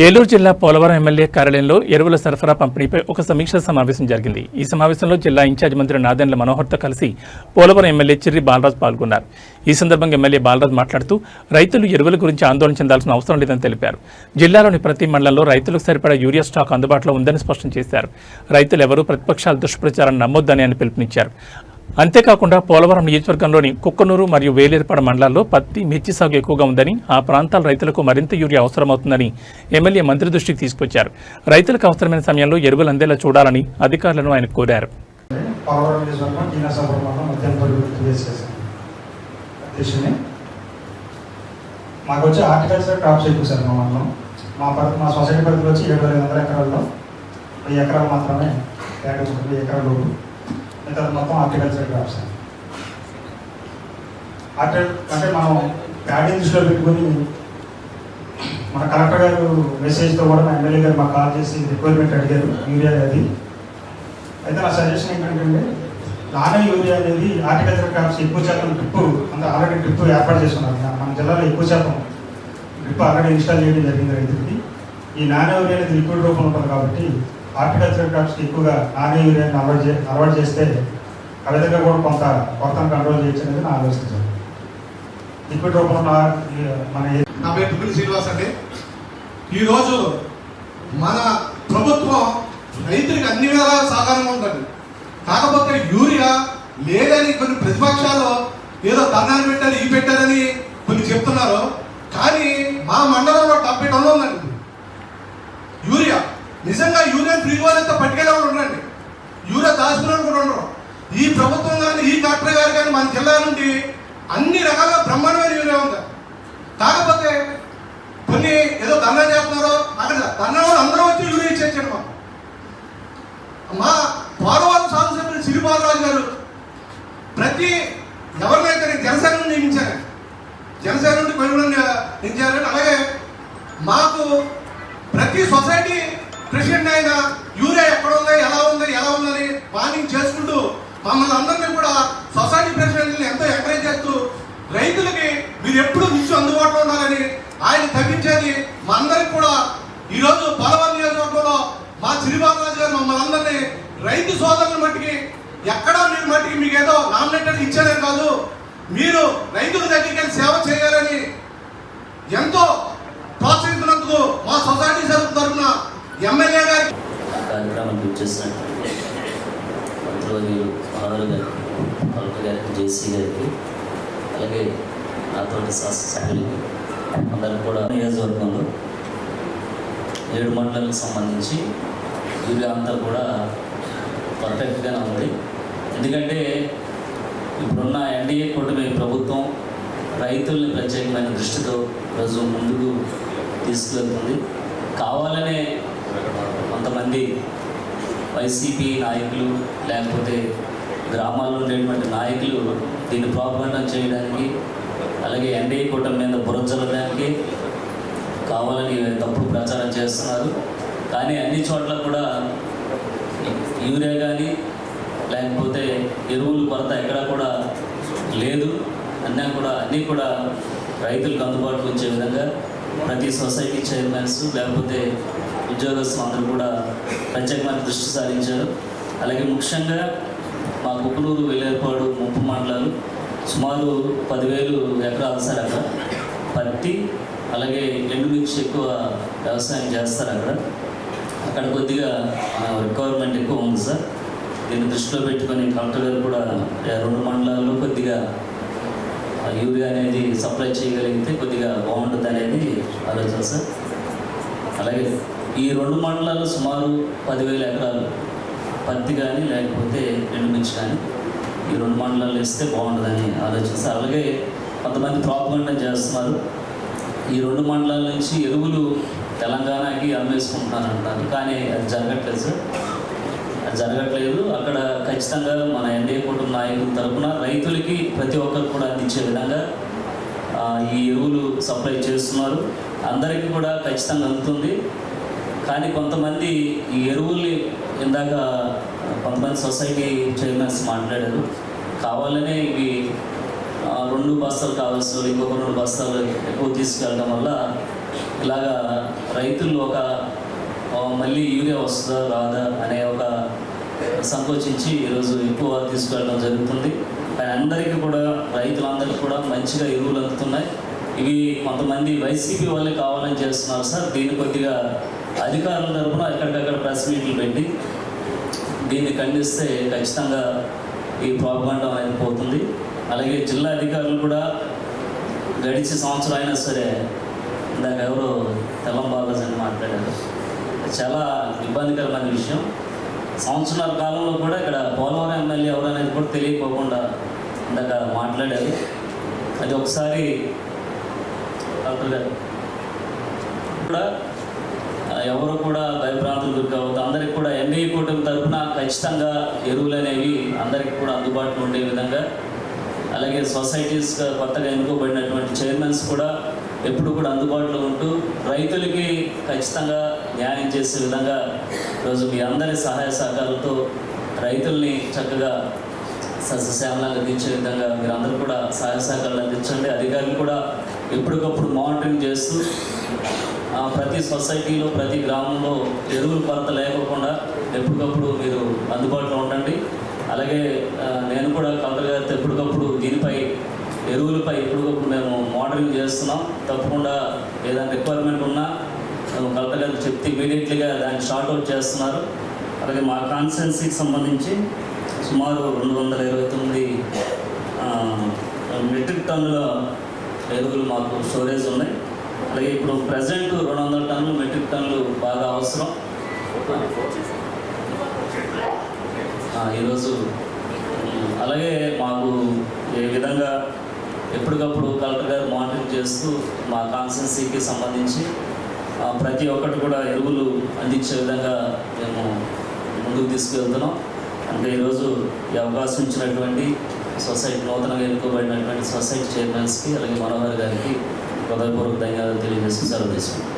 ఏలూరు జిల్లా పోలవరం ఎమ్మెల్యే కార్యాలయంలో ఎరువుల సరఫరా పంపిణీపై ఒక సమీక్షా సమావేశం జరిగింది. ఈ సమావేశంలో జిల్లా ఇన్ఛార్జ్ మంత్రి నాదెండ్ల మనోహర్తో కలిసి పోలవరం ఎమ్మెల్యే చిర్రి బాలరాజ్ పాల్గొన్నారు. ఈ సందర్భంగా ఎమ్మెల్యే బాలరాజ్ మాట్లాడుతూ రైతులు ఎరువుల గురించి ఆందోళన చెందాల్సిన అవసరం లేదని తెలిపారు. జిల్లాలోని ప్రతి మండలంలో రైతులకు సరిపడా యూరియా స్టాక్ అందుబాటులో ఉందని స్పష్టం చేశారు. రైతులు ఎవరూ ప్రతిపక్షాల దుష్ప్రచారాన్ని నమ్మొద్దని ఆయన పిలుపునిచ్చారు. అంతేకాకుండా పోలవరం నియోజకవర్గంలోని కుక్కనూరు మరియు వేలేర్పాడ మండలాల్లో పత్తి మిర్చి సాగు ఎక్కువగా ఉందని ఆ ప్రాంతాల రైతులకు మరింత యూరియా అవసరమవుతుందని ఎమ్మెల్యే మంత్రి దృష్టికి తీసుకొచ్చారు. రైతులకు అవసరమైన సమయంలో ఎరువులు అందేలా చూడాలని అధికారులను ఆయన కోరారు. మాకు వచ్చి ఆర్టికల్చర్ క్రాప్స్ ఎక్కువ సార్ మా మండలం. మా పరిధి మా సొసైటీ పరిధిలో వచ్చి ఏడు వేల ఐదు వందల ఎకరాల్లో వెయ్యి ఎకరాలు మాత్రమే తేడా ఉంటుంది మిగతా మొత్తం హార్టికల్చర్ క్రాప్స్ అంటే అంటే మనం ప్యాడీ దృష్టిలో పెట్టుకుని మన కలెక్టర్ గారు మెసేజ్తో కూడా మా ఎమ్మెల్యే గారు మాకు కాల్ చేసి రిక్వైర్మెంట్ అడిగారు యూరియా అది అయితే నా సజెషన్ ఏంటంటే నాన యూరియా అనేది హార్టికల్చర్ క్రాప్స్ ఎక్కువ శాతం డ్రిప్ అంత ఆల్రెడీ డ్రిప్ ఏర్పాటు చేస్తున్నారు. మన- జిల్లాలో ఎక్కువ శాతం డ్రిప్ ఆల్రెడీ ఇన్స్టాల్ చేయడం జరిగింది రైతులకి. ఈ నానో యూరియా అనేది లిక్విడ్ రూపంలో ఉంటుంది కాబట్టి హార్టికల్చర్ క్రాప్స్కి ఎక్కువగా నానో యూరియాని అలవాటు చే అలవాటు చేస్తే ఆ విధంగా కూడా కొంత కొరతను కంట్రోల్ చేయొచ్చు అనేది నా ఆలోచించాను లిక్విడ్ రూపంలో మన నా పేరు దుబ్బిలి శ్రీనివాస్ అండి. ఈరోజు మన ప్రభుత్వం రైతులకు అన్ని విధాలా సహకారంగా ఉంటుంది. కాకపోతే యూరియా లేదని కొన్ని ప్రతిపక్షాలు ఏదో దండాలు పెట్టారు ఈ పెట్టారని కొన్ని చెప్తున్నారు. కానీ మా మండలంలో డెబ్బై టన్నులు ఉందండి. యూరియా. నిజంగా యూనియన్ ఫ్రీ వాళ్ళంతా పట్టుకెళ్ళే ఉండండి? యూరియా దాచుకునే కూడా ఉండరు. ఈ ప్రభుత్వం కానీ ఈ కలెక్టర్ గారు కానీ మన జిల్లా నుండి అన్ని రకాల బ్రహ్మాండమైన యూరియా ఉంది. కాకపోతే కొన్ని ఏదో ధర్నా చేస్తున్నారు అక్కడ ధర్నా అందరూ వచ్చి యూరియా ఇచ్చేసాడు మా మా పోలవరం శాసనసభ్యులు సిరిబాలరాజు గారు ప్రతి ఎవరినైతే నేను జనసేన నుండి నియమించాను జనసేన నుండి కొన్ని నియమించారు. అలాగే మాకు ప్రతి సొసైటీ ప్రెసిడెంట్ అయిన యూరియా ఎక్కడ ఉంది ఎలా ఉంది ఎలా ఉందని ప్లానింగ్ చేసుకుంటూ మమ్మల్ని అందరినీ కూడా సొసైటీ ప్రెసిడెంట్ని ఎంతో ఎంకరేజ్ చేస్తూ రైతులకి మీరు ఎప్పుడు నిత్యం అందుబాటులో ఉండాలని ఆయన తగ్గించేది మా అందరికి కూడా ఈరోజు బలవన్ నియోజకవర్గంలో మా శ్రీబాబురాజు గారు మమ్మల్ని అందరినీ రైతు సోదరుల మట్టికి ఎక్కడా మీరు మట్టికి మీకు ఏదో నామినేటెడ్ ఇచ్చేదే కాదు. మీరు రైతుల దగ్గరికి వెళ్ళి సేవ చేయాలని ఎంతో ప్రోత్సహిస్తున్నందుకు మా సొసైటీ సభ్యుల తరఫున ఎమ్మెల్యే గారు. కార్యక్రమానికి వచ్చేసినటువంటి మంత్రివర్యులు మనోహర్ గారికి కలెక్టర్ గారికి జేసీ గారికి అలాగే నాతోటి శాసనసభ్యులకి అందరికి కూడా నియోజకవర్గంలో ఏడు మండలాలకు సంబంధించి యూరియా అంతా కూడా పర్ఫెక్ట్గానే ఉంది. ఎందుకంటే ఇప్పుడున్న ఎన్డీఏ కూటమి ప్రభుత్వం రైతుల్ని ప్రత్యేకమైన దృష్టితో రోజు ముందుకు తీసుకువెళ్తుంది కావాలనే కొంతమంది వైసీపీ నాయకులు లేకపోతే గ్రామాల్లో ఉండేటువంటి నాయకులు దీన్ని ప్రాపగండం చేయడానికి అలాగే ఎన్డీఏ కూటమి మీద బురజల్లడానికి కావాలని తప్పుడు ప్రచారం చేస్తున్నారు. కానీ అన్ని చోట్ల కూడా యూరియా కానీ లేకపోతే ఎరువులు కొరత ఎక్కడా కూడా లేదు. అన్నీ కూడా అన్నీ కూడా రైతులకు అందుబాటులో ఉంచే విధంగా ప్రతి సొసైటీ చైర్మన్స్ లేకపోతే ఉద్యోగస్తులు అందరూ కూడా ప్రత్యేకమైన దృష్టి సారించారు. అలాగే ముఖ్యంగా మా కుక్కునూరు వెల్లేరుపాడు ముప్పు మండలాలు సుమారు పదివేలు ఎకరాలు సార్ అక్కడ. పత్తి అలాగే ఎండుమిర్చి ఎక్కువ వ్యవసాయం చేస్తారు అక్కడ. అక్కడ కొద్దిగా రిక్వైర్మెంట్ ఎక్కువ ఉంది సార్. దీన్ని దృష్టిలో పెట్టుకొని కలెక్టర్ గారు కూడా రెండు మండలాల్లో కొద్దిగా యూరియా అనేది సప్లై చేయగలిగితే కొద్దిగా బాగుంటుంది అనేది ఆలోచన సార్. అలాగే ఈ రెండు మండలాలు సుమారు పదివేల ఎకరాలు పత్తి కానీ లేకపోతే ఎండుమిర్చి కానీ ఈ రెండు మండలాలు ఇస్తే బాగుంటుందని ఆలోచిస్తారు అలాగే కొంతమంది ప్రాపగండం చేస్తున్నారు. ఈ రెండు మండలాల నుంచి ఎరువులు తెలంగాణకి అమ్మేసుకుంటున్నారంటారు కానీ అది జరగట్లేదు సార్. అది జరగట్లేదు. అక్కడ ఖచ్చితంగా మన ఎన్డీఏ కుటుంబ నాయకుల తరపున రైతులకి ప్రతి ఒక్కరు కూడా అందించే విధంగా ఈ ఎరువులు సప్లై చేస్తున్నారు. అందరికీ కూడా ఖచ్చితంగా అందుతుంది. కానీ కొంతమంది ఈ ఎరువుల్ని ఇందాక కొంతమంది సొసైటీ చైర్మన్స్ మాట్లాడారు. కావాలనే ఇవి రెండు బస్తాలు కావాల్సి ఇంకొక రెండు బస్తాలు ఎక్కువ తీసుకెళ్ళడం వల్ల ఇలాగా రైతులు ఒక మళ్ళీ యూరియా వస్తుందా రాదా అనే ఒక సంకోచించి ఈరోజు ఎక్కువ తీసుకెళ్ళడం జరుగుతుంది. కానీ అందరికీ కూడా రైతులందరికీ కూడా మంచిగా ఎరువులు అందుతున్నాయి. ఇవి కొంతమంది వైసీపీ వాళ్ళే కావాలని చేస్తున్నారు సార్. దీన్ని కొద్దిగా అధికారుల తరపున ఎక్కడికక్కడ ప్రెస్ మీట్లు పెట్టి దీన్ని ఖండిస్తే ఖచ్చితంగా ఈ ప్రాబ్లం అనేది పోతుంది. అలాగే జిల్లా అధికారులు కూడా గడిచే సంవత్సరం అయినా సరే ఇందాక ఎవరు తెల్లం బాలాజీ అని మాట్లాడారు. చాలా ఇబ్బందికరమైన విషయం. సంవత్సరాల కాలంలో కూడా ఇక్కడ పోలవరం ఎమ్మెల్యే ఎవరనేది కూడా తెలియకోకుండా ఇందాక మాట్లాడారు. అది ఒకసారి డాక్టర్ గారు. కూడా ఎవరు కూడా భయభ్రాంతులు గురికావద్దు అందరికి కూడా ఎన్డీఏ కూటమి తరఫున ఖచ్చితంగా ఎరువులు అనేవి అందరికీ కూడా అందుబాటులో ఉండే విధంగా అలాగే సొసైటీస్ కొత్తగా ఎన్నుకోబడినటువంటి చైర్మన్స్ కూడా ఎప్పుడు కూడా అందుబాటులో ఉంటూ రైతులకి ఖచ్చితంగా న్యాయం చేసే విధంగా ఈరోజు మీ అందరి సహాయ సహకారాలతో రైతుల్ని చక్కగా సస్యశ్యామలంగా అందించే విధంగా మీరందరూ కూడా సహాయ సహకారాలు అందించండి. అధికారులు కూడా ఎప్పటికప్పుడు మానిటరింగ్ చేస్తూ ప్రతి సొసైటీలో ప్రతి గ్రామంలో ఎరువుల కొరత లేకోకుండా ఎప్పటికప్పుడు మీరు అందుబాటులో ఉండండి. అలాగే నేను కూడా కలెక్టర్ గారితో ఎప్పటికప్పుడు దీనిపై ఎరువులపై ఎప్పటికప్పుడు మేము మోడలింగ్ చేస్తున్నాం. తప్పకుండా ఏదైనా రిక్వైర్మెంట్ ఉన్నా మేము కలెక్టర్ గారికి చెప్తే ఇమీడియట్లీగా దాన్ని షార్ట్అవుట్ చేస్తున్నారు. అలాగే మా కాన్స్టెన్సీకి సంబంధించి సుమారు రెండు వందల ఇరవై తొమ్మిది మెట్రిక్ టన్నుల ఎరువులు మాకు స్టోరేజ్ ఉన్నాయి. అలాగే ఇప్పుడు ప్రజెంట్ రెండు వందల టన్నులు మెట్రిక్ టన్నులు బాగా అవసరం. ఈరోజు అలాగే మాకు ఏ విధంగా ఎప్పటికప్పుడు కలెక్టర్ గారు మానిటరింగ్ చేస్తూ మా కాన్సెన్సీకి సంబంధించి ప్రతి ఒక్కటి కూడా ఎరువులు అందించే విధంగా మేము ముందుకు తీసుకువెళ్తున్నాం అంటే ఈరోజు ఈ అవకాశం ఇచ్చినటువంటి సొసైటీ నూతనంగా ఎన్నుకోబడినటువంటి సొసైటీ చైర్మన్స్కి అలాగే మనోహర్ గారికి హృదయపూర్వక ధన్యవాదాలు తెలియజేస్తూ సెలవు తీసుకుంటాం